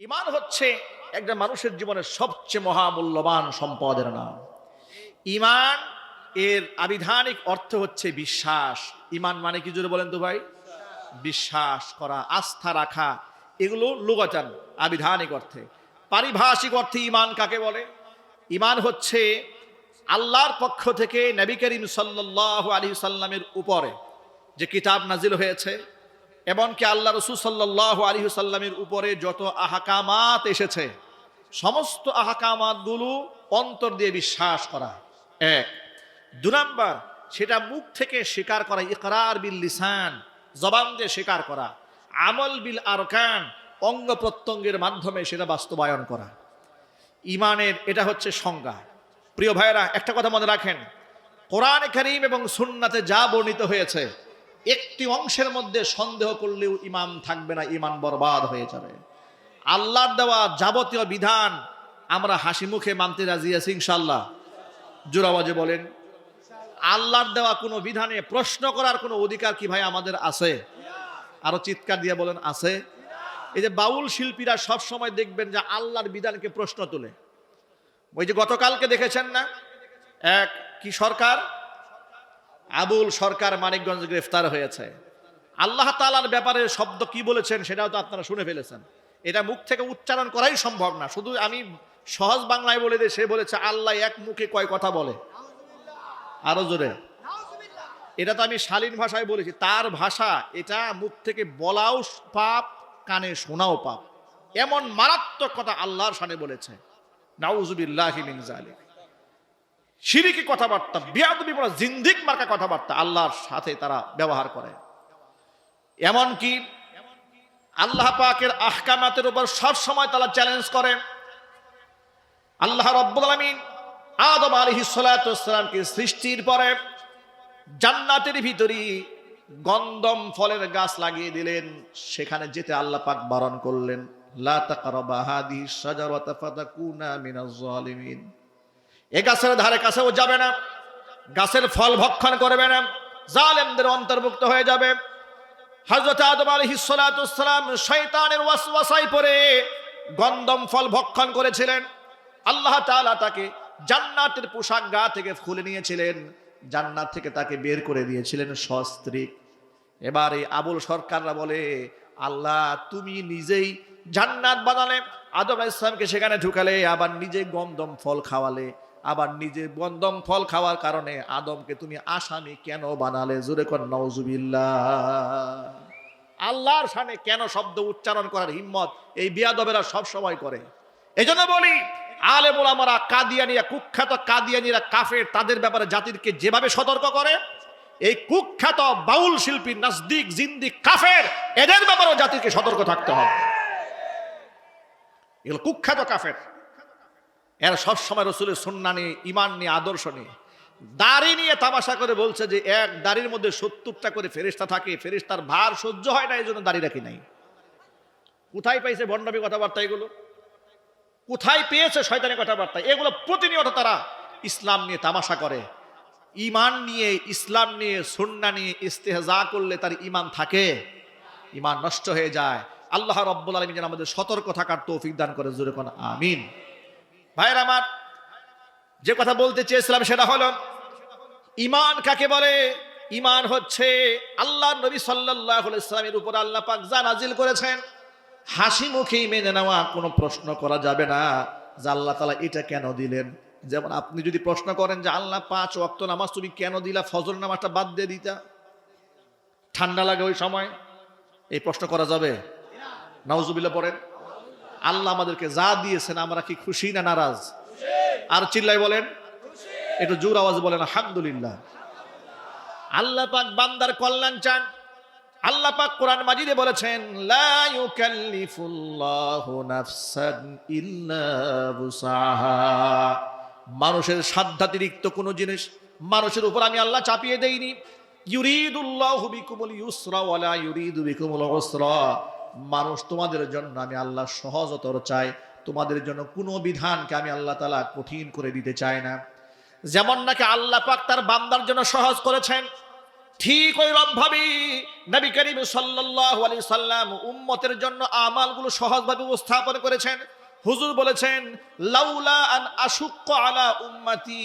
ইমান হচ্ছে একজন মানুষের জীবনের সবচেয়ে মহামূল্যবান সম্পদের নাম। ইমান, এর আবিধানিক অর্থ হচ্ছে বিশ্বাস। ইমান মানে কি জোরে বলেন তো ভাই? বিশ্বাস করা, আস্থা রাখা। এগুলো লোকাচান আবিধানিক অর্থে। পারিভাষিক অর্থে ইমান কাকে বলে? ইমান হচ্ছে আল্লাহর পক্ষ থেকে নবী করিম সাল্লাহ আলী সাল্লামের উপরে যে কিতাব নাজিল হয়েছে এমনকি আল্লাহ রসুল সাল্লাহ আলী সাল্লামের উপরে যত আহাকামাত এসেছে, সমস্ত আহাকামাতগুলো অন্তর দিয়ে বিশ্বাস করা। এক। দু নম্বর, সেটা মুখ থেকে স্বীকার করা, ইকরার বিল লিসান, জবান দিয়ে স্বীকার করা। আমল বিল আরকান, অঙ্গ প্রত্যঙ্গের মাধ্যমে সেটা বাস্তবায়ন করা। ইমানের, এটা হচ্ছে সংজ্ঞা। প্রিয় ভাইয়েরা, একটা কথা মনে রাখেন। কোরআন করিম এবং সুন্নাতে যা বর্ণিত হয়েছে একটি অংশের মধ্যে সন্দেহ করলেও ইমান থাকবে না, ইমান বরবাদ হয়ে যাবে। আল্লাহর দেওয়া যাবতীয় বিধান, আমরা হাসি মুখে মানতে রাজি আছি ইনশাল্লাহ জোরাবাজে বলেন, আল্লাহর দেওয়া কোনো বিধানে প্রশ্ন করার কোনো অধিকার কি ভাই আমাদের আছে? আরও চিৎকার দিয়ে বলেন, আছে। এই যে বাউল শিল্পীরা সব সময় দেখবেন যে আল্লাহর বিধানকে প্রশ্ন তোলে। ওই যে গতকালকে দেখেছেন না? এক, কি সরকার? আবুল সরকার মানিকগঞ্জ গ্রেফতার হয়েছে। আল্লাহ তালার ব্যাপারে শব্দ কি বলেছেন সেটাও তো আপনারা শুনে ফেলেছেন। এটা মুখ থেকে উচ্চারণ করাই সম্ভব না। শুধু আমি সহজ বাংলায় বলে দিই, সে বলেছে, আল্লাহ এক মুখে কয় কথা বলে। আরও জোরে। এটা তো আমি শালীন ভাষায় বলেছি। তার ভাষা, এটা মুখ থেকে বলাও পাপ, কানে শোনাও পাপ। এমন মারাত্মক কথা আল্লাহর সামনে বলেছে। নাউজুবিল্লাহ মিন জালিক সিরিকি কথাবার্তা, বিয়াদবি বলা, জিন্দিক মার্কা কথাবার্তা আল্লাহর সাথে তারা ব্যবহার করে। এমন কি আল্লাহ পাকের আহকামাতের উপর সব সময় তারা চ্যালেঞ্জ করে। আল্লাহ রব্বুল আলামিন আদম সালাতু ওয়াসসালামকে সৃষ্টির পরে জান্নাতের ভিতরে গন্দম ফলের গাছ লাগিয়ে দিলেন। সেখানে যেতে আল্লাহ পাক বারণ করলেন, লা শাজারাতা ফাতাকুনা মিনাজ জালিমিন। এ গাছের ধারে কাছেও যাবে না। গাছের ফল ভক্ষণ করবে না। জালেমদের অন্তর্ভুক্ত হয়ে যাবে। হযরত আদম ওয়াসসালাম শয়তানের ওয়াসওয়াসায় পড়ে গন্ধম ফল ভক্ষণ করেছিলেন। আল্লাহ তাআলা তাকে জান্নাতের পোশাক গা থেকে খুলে নিয়েছিলেন। জান্নাত থেকে তাকে বের করে দিয়েছিলেন সস্ত্রীক এবার আবুল সরকাররা বলে, আল্লাহ, তুমি নিজেই জান্নাত বানালে। আদম ইসলামকে সেখানে ঢুকালে, আবার নিজে গন্ধম ফল খাওয়ালে। আবার নিজে বন্দম ফল খাওয়ার কারণে আদমকে তুমি আসামি কেন বানালে? জোরে কর নওজুবিল্লাহ আল্লাহর সামনে কেন শব্দ উচ্চারণ করার হিম্মত এই বিয়াদবেরা সব সময় করে? এজন্য বলি আলে মোলামারা কাদিয়ানিয়া কুখ্যাত কাদিয়ানিরা, কাফের, তাদের ব্যাপারে জাতিরকে যেভাবে সতর্ক করে, এই কুখ্যাত বাউল শিল্পী নাজদিক জিন্দিক কাফের, এদের ব্যাপারেও জাতিকে সতর্ক থাকতে হবে। এগুলো কুখ্যাত কাফের। এরা সবসময় রসুলের সন্না নিয়ে ইমান নিয়ে, আদর্শ নিয়ে। দাড়ি নিয়ে তামাশা করে বলছে যে এক দাড়ির মধ্যে সত্তরটা করে ফেরিস্তা থাকে ফেরিস্তার ভার সহ্য হয় না, এই জন্য দাড়ি রাখি নাই। কোথায় পাইছে ভণ্ডামি কথাবার্তা এগুলো? কোথায় পেয়েছে শয়তানি কথাবার্তা? এগুলো প্রতিনিয়ত তারা ইসলাম নিয়ে তামাশা করে। ইমান নিয়ে, ইসলাম নিয়ে, সন্না নিয়ে ইস্তেহজা করলে তার ইমান থাকে। ইমান নষ্ট হয়ে যায়। আল্লাহ রব্বুল আলমী যেন আমাদের সতর্ক থাকার তৌফিক দান করে, জোরে কোন আমিন। ভাইয়ের আমার, যে কথা বলতে চেয়েছিলাম সেটা হলো ইমান কাকে বলে? ইমান হচ্ছে আল্লাহ নবী সাল্লাহ ইসলামের উপর আল্লাহ পাক যা নাজিল করেছেন, হাসি মুখেই মেনে নেওয়া কোনো প্রশ্ন করা যাবে না যে আল্লাহ তালা এটা কেন দিলেন। যেমন আপনি যদি প্রশ্ন করেন যে আল্লাহ পাঁচ ওয়াক্ত নামাজ তুমি কেন দিলা, ফজর নামাজটা বাদ দিয়ে দিতা? ঠান্ডা লাগে ওই সময়? এই প্রশ্ন করা যাবে? নওজুবিল্লা পড়েন। আল্লাহ আমাদেরকে যা দিয়েছেন, আমরা কি খুশি না নারাজ? আর চিল্লাই বলেন, একটু জোর আওয়াজ বলেন, আলহামদুলিল্লাহ। আল্লাহ পাক বান্দার কল্যাণ চান। আল্লাহ পাক কোরআন মাজিদে বলেছেন, লা ইউকাল্লিফুল্লাহু নাফসান ইল্লা বুসাহা মানুষের সাধ্যাতিরিক্ত কোনো জিনিস মানুষের উপর আমি আল্লাহ চাপিয়ে দেইনি। ইউরিদুল্লাহু বিকুমুল ইউসরা ওয়ালা ইউরিদু বিকুমুল উসরা। মানুষ তোমাদের জন্য আমি আল্লাহ সহজতর চাই, তোমাদের জন্য কোনো বিধানকে আমি আল্লাহ তালা কঠিন করে দিতে চাই না। যেমন নাকি আল্লাহ পাক তার বান্দার জন্য সহজ করেছেন, ঠিক ওই ভাবি নবী করিম আলাইহি সাল্লাম উম্মতের জন্য আমালগুলো সহজভাবে উপস্থাপন করেছেন। হুজুর বলেছেন, লাউলা আন আশুক্ক আলা উম্মতি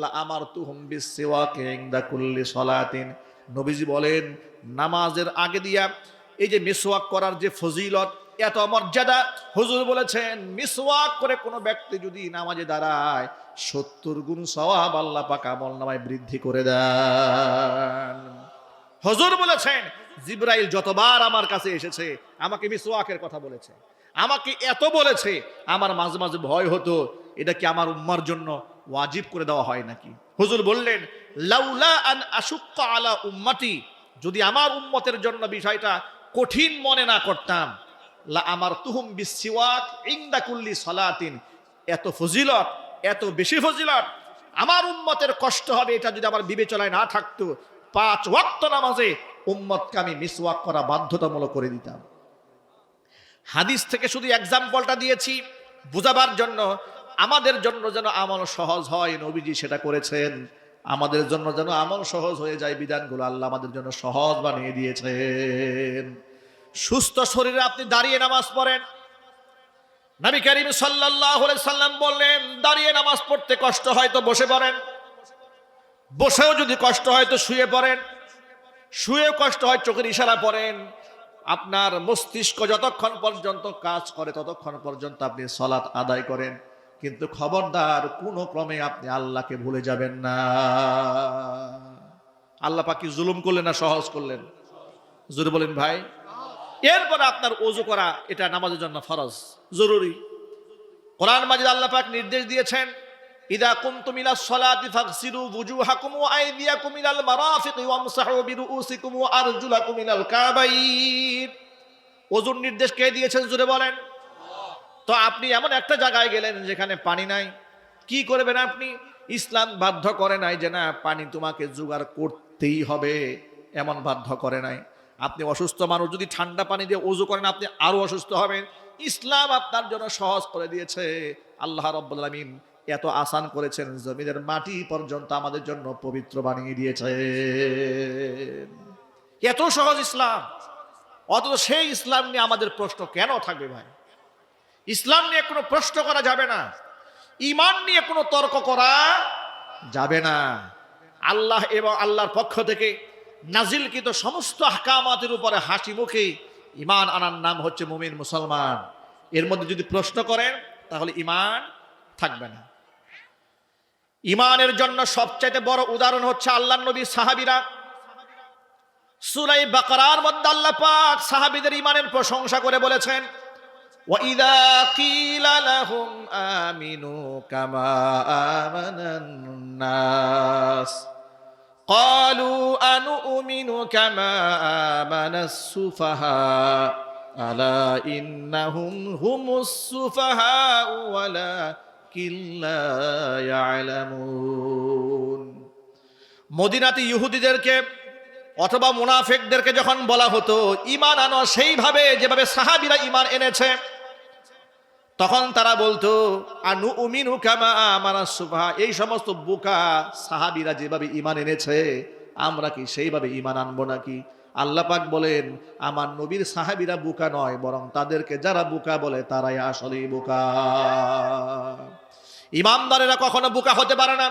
লা আমারতুহুম বিসওয়াকি ইনদা কুল্লি সালাতিন। নবীজি বলেন, নামাজের আগে দিয়া এই যে মিসওয়াক করার যে ফজিলত, এত মর্যাদা, হুজুর বলেছেন, মিসওয়াক করে কোনো ব্যক্তি যদি নামাজে দাঁড়ায়, সত্তর গুণ সওয়াব আল্লাহ পাক আমল নামায় বৃদ্ধি করে দেন। হুজুর বলেছেন, জিব্রাইল যতবার আমার কাছে এসেছে, আমাকে মিসওয়াকের কথা বলেছে, আমাকে এত বলেছে, আমার মাঝে মাঝে ভয় হতো, এটা কি আমার উম্মার জন্য ওয়াজিব করে দেওয়া হয় নাকি? হুজুর বললেন, লাউলা আন আশুক্কা আলা উম্মাতি, যদি আমার উম্মতের জন্য বিষয়টা কঠিন মনে না করতাম। লা আমার তুহুম বিসিওয়াক ইংদা কুল্লি সালাতিন। এত ফজিলত, এত বেশি ফজিলত। আমার উম্মতের কষ্ট হবে, এটা যদি আমার বিবেচনায় না থাকতো। পাঁচ ওয়াক্ত নামাজে উম্মতকে আমি মিসওয়াক করা বাধ্যতামূলক করে দিতাম। হাদিস থেকে শুধু এক্সাম্পলটা দিয়েছি, বুঝাবার জন্য। আমাদের জন্য যেন আমল সহজ হয়, নবীজি সেটা করেছেন। আমাদের জন্য যেন আমল সহজ হয়ে যায় বিধানগুলো আল্লাহ আমাদের জন্য সহজ বানিয়ে দিয়েছেন। সুস্থ শরীরে আপনি দাঁড়িয়ে নামাজ পড়েন। নবী করিম আলাইহি সাল্লাম বললেন, দাঁড়িয়ে নামাজ পড়তে কষ্ট হয় তো বসে পড়েন। বসেও যদি কষ্ট হয় তো শুয়ে পড়েন। শুয়েও কষ্ট হয় চোখের ইশারা পড়েন। আপনার মস্তিষ্ক যতক্ষণ পর্যন্ত কাজ করে ততক্ষণ পর্যন্ত আপনি সলাৎ আদায় করেন। কিন্তু খবরদার কোনো ক্রমে আপনি আল্লাহকে ভুলে যাবেন না। আল্লাহ পাকি জুলুম করলেন না সহজ করলেন? জোরে বলেন ভাই। এরপর আপনার ওযু করা, এটা নামাজের জন্য ফরজ, জরুরি। কোরআন মাজিদ আল্লাহ পাক নির্দেশ দিয়েছেন, ইদা কুনতুম ইলা সলাতি ফাগসিলু wujuhakum ওয়া আইদিয়াকুম ইলাল মারাফিকি ওয়ামসাহু বিরুউসিকুম ওয়া আরজুলাকুম ইলাল কাবাইন ওজুর নির্দেশ কে দিয়েছেন? জুড়ে বলেন। তো আপনি এমন একটা জায়গায় গেলেন যেখানে পানি নাই। কি করবেন আপনি? ইসলাম বাধ্য করে নাই যে, না, পানি তোমাকে জোগাড় করতেই হবে। এমন বাধ্য করে নাই। আপনি অসুস্থ মানুষ, যদি ঠান্ডা পানি দিয়ে ওজু করেন, আপনি আরও অসুস্থ হবেন। ইসলাম আপনার জন্য সহজ করে দিয়েছে। আল্লাহ আলামিন এত আসান করেছেন, জমিনের মাটি পর্যন্ত আমাদের জন্য পবিত্র বানিয়ে দিয়েছে এত সহজ ইসলাম। অথচ সেই ইসলাম নিয়ে আমাদের প্রশ্ন কেন থাকবে ভাই? ইসলাম নিয়ে কোনো প্রশ্ন করা যাবে না। ইমান নিয়ে কোনো তর্ক করা যাবে না। আল্লাহ এবং আল্লাহর পক্ষ থেকে নাজিলকৃত সমস্ত হাকামাতের উপরে হাসি মুখে ইমান আনার নাম হচ্ছে মুমিন মুসলমান। এর মধ্যে যদি প্রশ্ন করেন, তাহলে ইমান থাকবে না। ইমানের জন্য সবচাইতে বড় উদাহরণ হচ্ছে আল্লাহ নবী সাহাবিরা। সুলাই বাকরার মধ্যে আল্লাহ পাক সাহাবিদের ইমানের প্রশংসা করে বলেছেন وَإِذَا قِيلَ لَهُمْ آمِنُوا كَمَا آمَنَ النَّاسُ قالوا أنؤمن كما آمن السفهاء ألا إنهم هم السفهاء ولكن لا يعلمون মদিনাতে ইহুদিদেরকে অথবা মুনাফেকদেরকে যখন বলা হতো ইমান আনো সেইভাবে যেভাবে সাহাবিরা ইমান এনেছে তখন তারা বলতো, আনু উমিনু কামা আমারা সুভা এই সমস্ত বোকা সাহাবিরা যেভাবে ইমান এনেছে, আমরা কি সেইভাবে ইমান আনব নাকি? আল্লাহ পাক বলেন, আমার নবীর সাহাবিরা বোকা নয়, বরং তাদেরকে যারা বোকা বলে, তারাই আসলে বোকা। ইমানদারেরা কখনো বোকা হতে পারে না।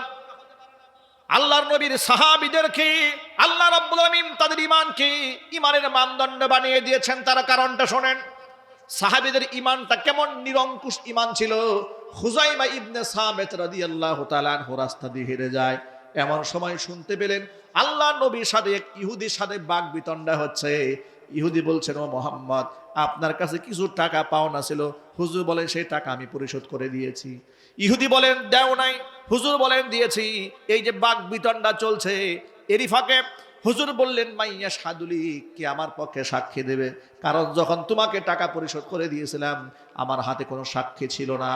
আল্লাহর নবীর সাহাবিদেরকে আল্লাহ রাব্বুল আলামিন তাদের ইমানকে ইমানের মানদণ্ড বানিয়ে দিয়েছেন তারা কারণটা শোনেন। সাহাবিদের ইমানটা কেমন নিরঙ্কুশ ইমান ছিল? হুজাইমা ইবনে সামেত রাদিয়াল্লাহু তাআলা আনহু রাস্তা দিয়ে হেরে যায়। এমন সময় শুনতে পেলেন, আল্লাহ নবীর সাথে এক ইহুদির সাথে বাঘ বিতণ্ডা হচ্ছে। ইহুদি বলছেন, ও মোহাম্মদ, আপনার কাছে কিছু টাকা পাওনা ছিল। হুজুর বলেন, সেই টাকা আমি পরিশোধ করে দিয়েছি। ইহুদি বলেন, দেও নাই। হুজুর বলেন, দিয়েছি। এই যে বাঘ বিতণ্ডা চলছে এরই ফাঁকে হুজুর বললেন, মাইয়া সাদুলি কে আমার পক্ষে সাক্ষী দেবে? কারণ যখন তোমাকে টাকা পরিশোধ করে দিয়েছিলাম, আমার হাতে কোনো সাক্ষী ছিল না।